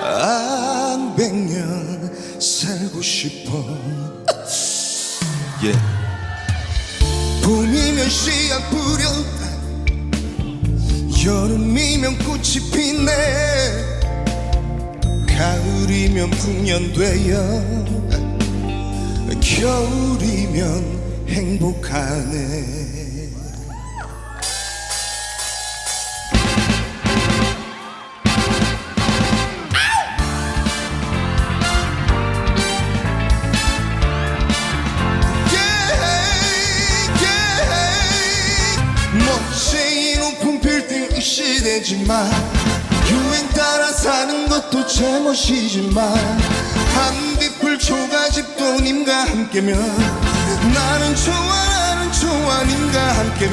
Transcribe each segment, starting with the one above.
한 백년 살고 싶어. 예. 봄이면 씨앗 뿌려. 여름이면 꽃이 피네. 가을이면 풍년되어. 겨울이면 행복하네 빌딩 시대지만 유행 따라 사는 것도 제멋이지만 한디풀 초가집도 님과 함께면 나는 좋아 나는 좋아 님과 함께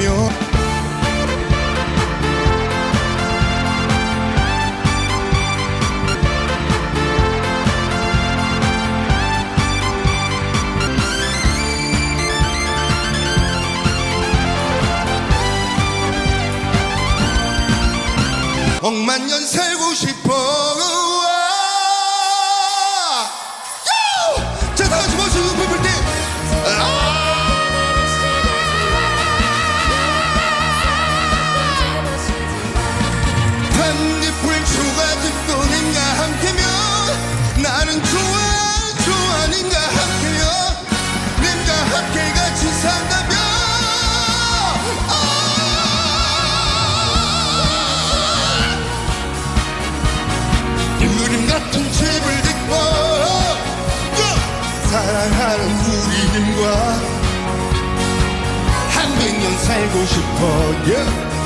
억만 년 살고 싶 사랑하는 우리님과 한백년 살고 싶어 한백